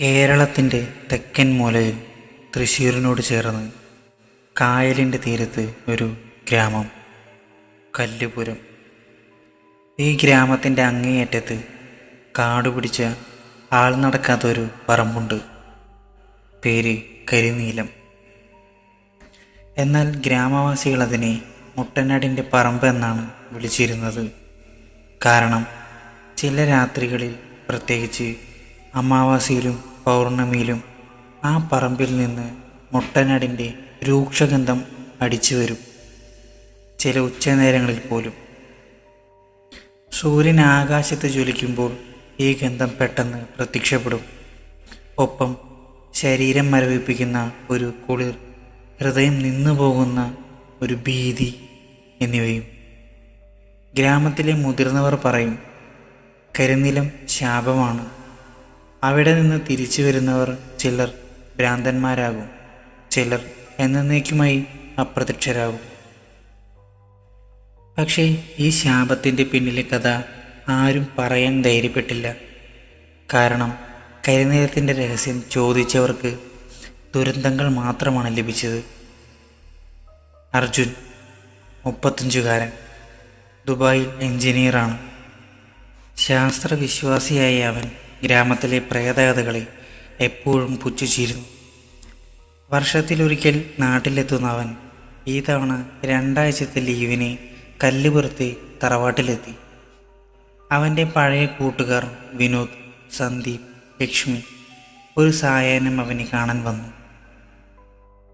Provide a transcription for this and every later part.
കേരളത്തിന്റെ തെക്കൻ മൂലയിൽ തൃശ്ശൂരിനോട് ചേർന്ന് കായലിന്റെ തീരത്ത് ഒരു ഗ്രാമം കല്ലുപുരം. ഈ ഗ്രാമത്തിന്റെ അങ്ങേയറ്റത്ത് കാടുപിടിച്ച ആൾ നടക്കാത്തൊരു പറമ്പുണ്ട്. പേര് കരിനീലം. എന്നാൽ ഗ്രാമവാസികൾ അതിനെ മുട്ടനാടിന്റെ പറമ്പ് എന്നാണ് വിളിച്ചിരുന്നത്. കാരണം ചില രാത്രികളിൽ പ്രത്യേകിച്ച് അമാവാസിയിലും പൗർണമിയിലും ആ പറമ്പിൽ നിന്ന് മുട്ടനാടിന്റെ രൂക്ഷഗന്ധം അടിച്ചു വരും. ചില ഉച്ചനേരങ്ങളിൽ പോലും. സൂര്യൻ ആകാശത്ത് ജ്വലിക്കുമ്പോൾ ഈ ഗന്ധം പെട്ടെന്ന് പ്രത്യക്ഷപ്പെടും. ഒപ്പം ശരീരം മരവിപ്പിക്കുന്ന ഒരു കുളിർ ഹൃദയം നിന്നു പോകുന്ന ഒരു ഭീതി എന്നിവയും. ഗ്രാമത്തിലെ മുതിർന്നവർ പറയും കരിനിലം ശാപമാണ്. അവിടെ നിന്ന് തിരിച്ചു വരുന്നവർ ചിലർ ഭ്രാന്തന്മാരാകും. ചിലർ എന്നേക്കുമായി അപ്രത്യക്ഷരാകും. പക്ഷേ ഈ ശാപത്തിന്റെ പിന്നിലെ കഥ ആരും പറയാൻ ധൈര്യപ്പെട്ടില്ല. കാരണം കരിനീരത്തിന്റെ രഹസ്യം ചോദിച്ചവർക്ക് ദുരന്തങ്ങൾ മാത്രമാണ് ലഭിച്ചത്. അർജുൻ മുപ്പത്തഞ്ചുകാരൻ ദുബായിൽ എഞ്ചിനീയറാണ്. ശാസ്ത്രവിശ്വാസിയായ അവൻ ഗ്രാമത്തിലെ പ്രേതകഥകളെ എപ്പോഴും പുച്ഛിച്ചിരുന്നു. വർഷത്തിലൊരിക്കൽ നാട്ടിലെത്തുന്ന അവൻ ഈ തവണ രണ്ടാഴ്ചത്തെ ലീവിനെ കല്ലുപുറത്തെ തറവാട്ടിലെത്തി. അവന്റെ പഴയ കൂട്ടുകാർ വിനോദ് സന്ദീപ് ലക്ഷ്മി ഒരു സായാഹ്നം അവനെ കാണാൻ വന്നു.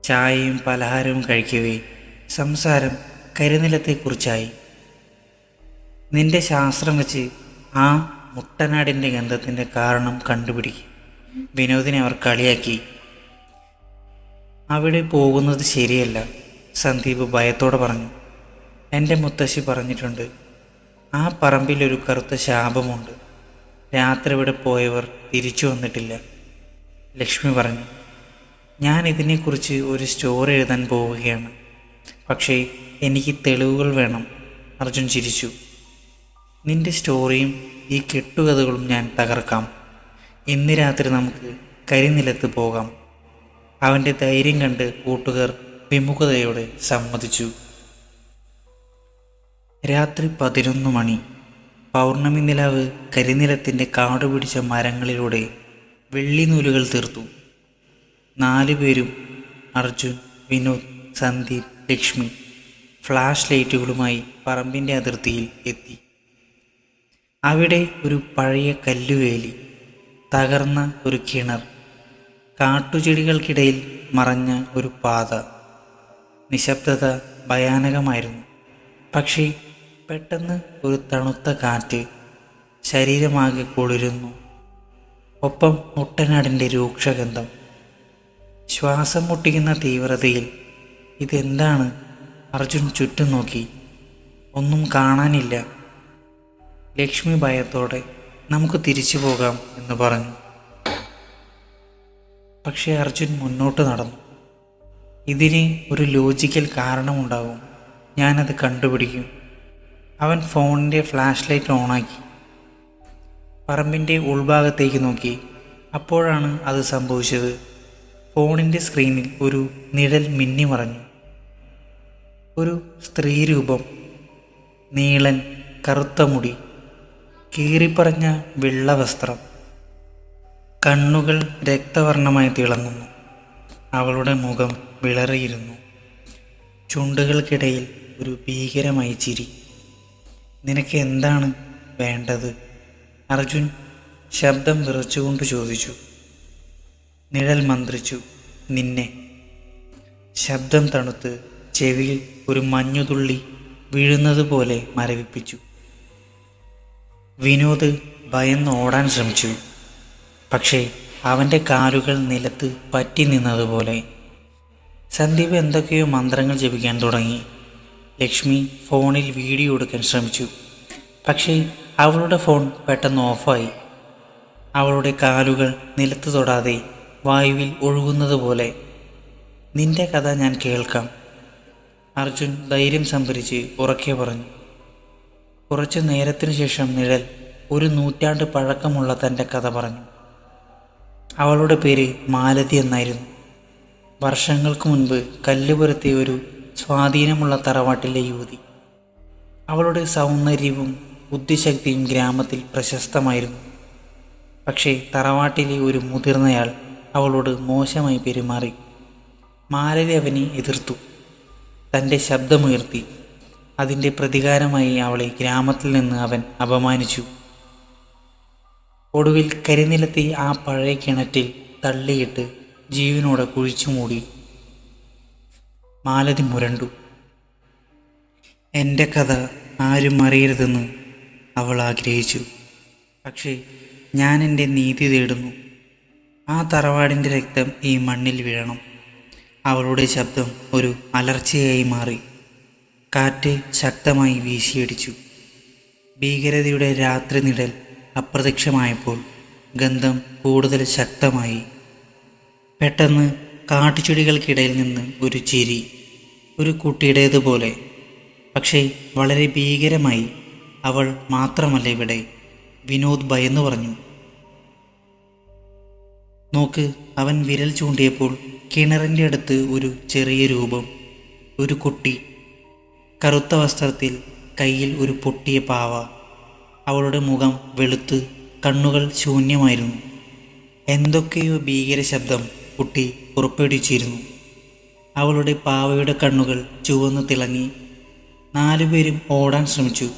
ചായയും പലഹാരവും കഴിക്കവേ സംസാരം കരിനിലത്തെക്കുറിച്ചായി. നിന്റെ ശാസ്ത്രം വെച്ച് ആ മുട്ടനാടിന്റെ ഗന്ധത്തിന്റെ കാരണം കണ്ടുപിടിക്കും. വിനോദിനെ അവർ കളിയാക്കി. അവിടെ പോകുന്നത് ശരിയല്ല സന്ദീപ് ഭയത്തോടെ പറഞ്ഞു. എന്റെ മുത്തശ്ശി പറഞ്ഞിട്ടുണ്ട് ആ പറമ്പിൽ ഒരു കറുത്ത ശാപമുണ്ട്. രാത്രി ഇവിടെ പോയവർ തിരിച്ചു വന്നിട്ടില്ല. ലക്ഷ്മി പറഞ്ഞു ഞാൻ ഇതിനെക്കുറിച്ച് ഒരു സ്റ്റോറി എഴുതാൻ പോവുകയാണ്. പക്ഷേ എനിക്ക് തെളിവുകൾ വേണം. അർജുൻ ചിരിച്ചു. നിന്റെ സ്റ്റോറിയും ഈ കെട്ടുകഥകളും ഞാൻ തകർക്കാം. ഇന്ന് രാത്രി നമുക്ക് കരിനിലത്ത് പോകാം. അവന്റെ ധൈര്യം കണ്ട് കൂട്ടുകാർ വിമുഖതയോടെ സമ്മതിച്ചു. രാത്രി പതിനൊന്ന് മണി. പൗർണമി നിലാവ് കരിനിലത്തിന്റെ കാടു പിടിച്ച മരങ്ങളിലൂടെ വെള്ളിനൂലുകൾ തീർത്തു. നാലുപേരും അർജുൻ വിനോദ് സന്ദീപ് ലക്ഷ്മി ഫ്ലാഷ് ലൈറ്റുകളുമായി പറമ്പിന്റെ അതിർത്തിയിൽ എത്തി. അവിടെ ഒരു പഴയ കല്ലുവേലി തകർന്ന ഒരു കിണർ കാട്ടുചെടികൾക്കിടയിൽ മറഞ്ഞ ഒരു പാത. നിശബ്ദത ഭയാനകമായിരുന്നു. പക്ഷേ പെട്ടെന്ന് ഒരു തണുത്ത കാറ്റ് ശരീരമാകെ കുളിരുന്നു. ഒപ്പം മുട്ടനാടിന്റെ രൂക്ഷഗന്ധം. ശ്വാസം മുട്ടിക്കുന്ന തീവ്രതയിൽ ഇതെന്താണ്? അർജുൻ ചുറ്റും നോക്കി. ഒന്നും കാണാനില്ല. ലക്ഷ്മി ഭയത്തോടെ നമുക്ക് തിരിച്ചു പോകാം എന്ന് പറഞ്ഞു. പക്ഷേ അർജുൻ മുന്നോട്ട് നടന്നു. ഇതിന് ഒരു ലോജിക്കൽ കാരണമുണ്ടാവും. ഞാനത് കണ്ടുപിടിക്കും. അവൻ ഫോണിന്റെ ഫ്ലാഷ് ലൈറ്റ് ഓണാക്കി. പറമ്പിന്റെ ഉൾഭാഗത്തേക്ക് നോക്കി. അപ്പോഴാണ് അത് സംഭവിച്ചത്. ഫോണിന്റെ സ്ക്രീനിൽ ഒരു നിഴൽ മിന്നി മറഞ്ഞു. ഒരു സ്ത്രീരൂപം. നീളൻ കറുത്ത മുടി. കീറിപ്പറഞ്ഞ വെള്ളവസ്ത്രം. കണ്ണുകൾ രക്തവർണമായി തിളങ്ങുന്നു. അവളുടെ മുഖം വിളറിയിരുന്നു. ചുണ്ടുകൾക്കിടയിൽ ഒരു ഭീകരമായ ചിരി. നിനക്ക് എന്താണ് വേണ്ടത്? അർജുൻ ശബ്ദം വിറച്ചുകൊണ്ട് ചോദിച്ചു. നിഴൽ മന്ത്രിച്ചു നിന്നെ. ശബ്ദം തണുത്ത് ചെവിയിൽ ഒരു മഞ്ഞുതുള്ളി വീഴുന്നത് പോലെ മരവിപ്പിച്ചു. വിനോദ് ഭയന്ന് ഓടാൻ ശ്രമിച്ചു. പക്ഷേ അവന്റെ കാലുകൾ നിലത്ത് പറ്റി നിന്നതുപോലെ സന്ദീപ് എന്തൊക്കെയോ മന്ത്രങ്ങൾ ജപിക്കാൻ തുടങ്ങി. ലക്ഷ്മി ഫോണിൽ വീഡിയോ എടുക്കാൻ ശ്രമിച്ചു. പക്ഷേ അവളുടെ ഫോൺ പെട്ടെന്ന് ഓഫായി. അവളുടെ കാലുകൾ നിലത്ത് തൊടാതെ വായുവിൽ ഒഴുകുന്നത് പോലെ നിന്റെ കഥ ഞാൻ കേൾക്കാം അർജുൻ ധൈര്യം സംഭരിച്ച് ഉറക്കെ പറഞ്ഞു. കുറച്ചു നേരത്തിനു ശേഷം നിഴൽ ഒരു നൂറ്റാണ്ട് പഴക്കമുള്ള തന്റെ കഥ പറഞ്ഞു. അവളുടെ പേര് മാലതി എന്നായിരുന്നു. വർഷങ്ങൾക്ക് മുൻപ് കല്ലുപുരത്തെ ഒരു സ്വാധീനമുള്ള തറവാട്ടിലെ യുവതി. അവളുടെ സൗന്ദര്യവും ബുദ്ധിശക്തിയും ഗ്രാമത്തിൽ പ്രശസ്തമായിരുന്നു. പക്ഷേ തറവാട്ടിലെ ഒരു മുതിർന്നയാൾ അവളോട് മോശമായി പെരുമാറി. മാലതി അവനെ എതിർത്തു. തന്റെ ശബ്ദമുയർത്തി അതിന്റെ പ്രതികാരമായി അവളെ ഗ്രാമത്തിൽ നിന്ന് അവൻ അപമാനിച്ചു. ഒടുവിൽ കരിനിലത്തി ആ പഴയ കിണറ്റിൽ തള്ളിയിട്ട് ജീവനോടെ കുഴിച്ചു മൂടി. മാലതി മുരണ്ടു. എന്റെ കഥ ആരും അറിയരുതെന്ന് അവൾ ആഗ്രഹിച്ചു. പക്ഷേ ഞാൻ എന്റെ നീതി തേടുന്നു. ആ തറവാടിന്റെ രക്തം ഈ മണ്ണിൽ വീഴണം. അവളുടെ ശബ്ദം ഒരു അലർച്ചയായി മാറി. കാറ്റ് ശക്തമായി വീശിയടിച്ചു. ഭീകരതയുടെ രാത്രി നിഴൽ അപ്രത്യക്ഷമായപ്പോൾ ഗന്ധം കൂടുതൽ ശക്തമായി. പെട്ടെന്ന് കാട്ടുചെടികൾക്കിടയിൽ നിന്ന് ഒരു ചിരി ഒരു കുട്ടിയുടേതുപോലെ. പക്ഷേ വളരെ ഭീകരമായി അവൾ മാത്രമല്ല ഇവിടെ വിനോദ് ഭയന്നു പറഞ്ഞു. നോക്ക് അവൻ വിരൽ ചൂണ്ടിയപ്പോൾ കിണറിന്റെ അടുത്ത് ഒരു ചെറിയ രൂപം ഒരു കുട്ടി. കറുത്ത വസ്ത്രത്തിൽ കയ്യിൽ ഒരു പൊട്ടിയ പാവ. അവളുടെ മുഖം വെളുത്ത് കണ്ണുകൾ ശൂന്യമായിരുന്നു. എന്തൊക്കെയോ ഭീകര ശബ്ദം കുട്ടി പുറപ്പെടുവിച്ചിരുന്നു അവളുടെ പാവയുടെ കണ്ണുകൾ ചുവന്ന് തിളങ്ങി. നാലുപേരും ഓടാൻ ശ്രമിച്ചു.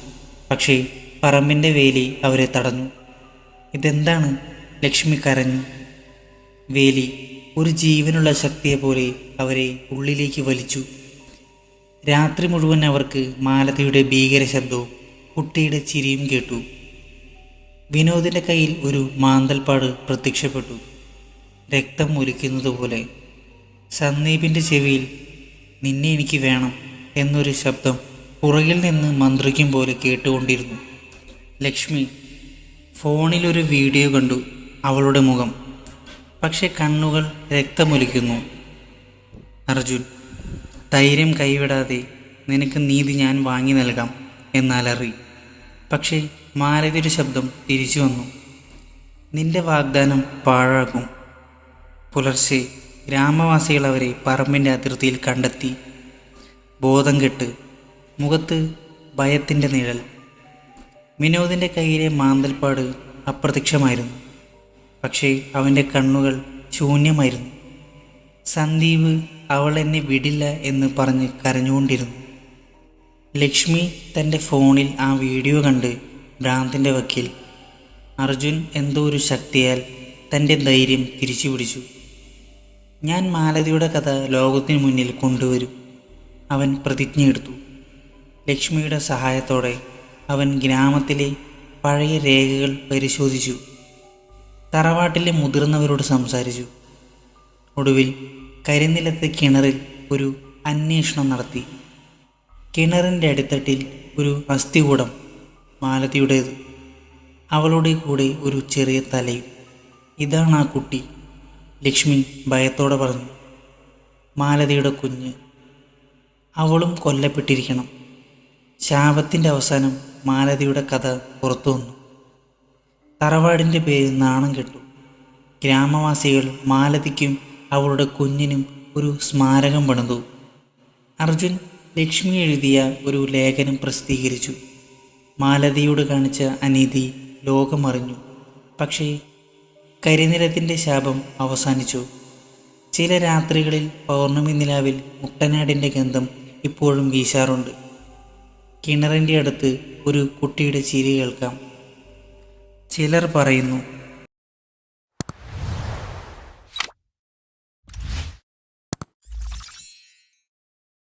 പക്ഷേ പറമ്പിന്റെ വേലി അവരെ തടഞ്ഞു. ഇതെന്താണ്? ലക്ഷ്മി കരഞ്ഞു. വേലി ഒരു ജീവനുള്ള ശക്തിയെപ്പോലെ അവരെ ഉള്ളിലേക്ക് വലിച്ചു. രാത്രി മുഴുവൻ അവർക്ക് മാലതിയുടെ ഭീകര ശബ്ദവും കുട്ടിയുടെ ചിരിയും കേട്ടു. വിനോദിന്റെ കയ്യിൽ ഒരു മാന്തൽപ്പാട് പ്രത്യക്ഷപ്പെട്ടു. രക്തം ഒലിക്കുന്നത് പോലെ. സന്ദീപിന്റെ ചെവിയിൽ നിന്നെ എനിക്ക് വേണം എന്നൊരു ശബ്ദം പുറകിൽ നിന്ന് മന്ത്രിക്കും പോലെ കേട്ടുകൊണ്ടിരുന്നു. ലക്ഷ്മി ഫോണിലൊരു വീഡിയോ കണ്ടു അവളുടെ മുഖം. പക്ഷെ കണ്ണുകൾ രക്തമൊലിക്കുന്നു. അർജുൻ ധൈര്യം കൈവിടാതെ നിനക്ക് നീതി ഞാൻ വാങ്ങി നൽകാം എന്നാലറി. പക്ഷേ മാലതിയുടെ ശബ്ദം തിരിച്ചു വന്നു. നിന്റെ വാഗ്ദാനം പാഴാകും. പുലർച്ചെ ഗ്രാമവാസികൾ അവരെ പറമ്പിന്റെ അതിർത്തിയിൽ കണ്ടെത്തി. ബോധം കെട്ട് മുഖത്ത് ഭയത്തിന്റെ നിഴൽ. വിനോദിന്റെ കയ്യിലെ മാന്തൽപ്പാട് അപ്രത്യക്ഷമായിരുന്നു. പക്ഷേ അവന്റെ കണ്ണുകൾ ശൂന്യമായിരുന്നു. സന്ദീപ് അവൾ എന്നെ വിടില്ല എന്ന് പറഞ്ഞ് കരഞ്ഞുകൊണ്ടിരുന്നു. ലക്ഷ്മി തന്റെ ഫോണിൽ ആ വീഡിയോ കണ്ട് ഭ്രാന്തിന്റെ വക്കിൽ അർജുൻ എന്തോ ഒരു ശക്തിയാൽ തന്റെ ധൈര്യം തിരിച്ചു പിടിച്ചു. ഞാൻ മാലതിയുടെ കഥ ലോകത്തിന് മുന്നിൽ കൊണ്ടുവരും അവൻ പ്രതിജ്ഞയെടുത്തു ലക്ഷ്മിയുടെ സഹായത്തോടെ അവൻ ഗ്രാമത്തിലെ പഴയ രേഖകൾ പരിശോധിച്ചു. തറവാട്ടിലെ മുതിർന്നവരോട് സംസാരിച്ചു. ഒടുവിൽ കരിനിലത്തെ കിണറിൽ ഒരു അന്വേഷണം നടത്തി. കിണറിന്റെ അടിത്തട്ടിൽ ഒരു അസ്ഥികൂടം മാലതിയുടേത്. അവളുടെ കൂടെ ഒരു ചെറിയ തലയും. ഇതാണ് ആ കുട്ടി ലക്ഷ്മി ഭയത്തോടെ പറഞ്ഞു. മാലതിയുടെ കുഞ്ഞ്. അവളും കൊല്ലപ്പെട്ടിരിക്കണം. ശാപത്തിന്റെ അവസാനം മാലതിയുടെ കഥ പുറത്തു വന്നു. തറവാടിന്റെ പേര് നാണം കെട്ടു. ഗ്രാമവാസികൾ മാലതിക്കും അവളുടെ കുഞ്ഞിനും ഒരു സ്മാരകം പണിതു. അർജുൻ ലക്ഷ്മി എഴുതിയ ഒരു ലേഖനം പ്രസിദ്ധീകരിച്ചു. മാലതിയോട് കാണിച്ച അനീതി ലോകമറിഞ്ഞു. പക്ഷേ കരിനിലത്തിന്റെ ശാപം അവസാനിച്ചു. ചില രാത്രികളിൽ പൗർണമി നിലാവിൽ മുട്ടനാടിന്റെ ഗന്ധം ഇപ്പോഴും വീശാറുണ്ട്. കിണറിന്റെ അടുത്ത് ഒരു കുട്ടിയുടെ ചിരി കേൾക്കാം. ചിലർ പറയുന്നു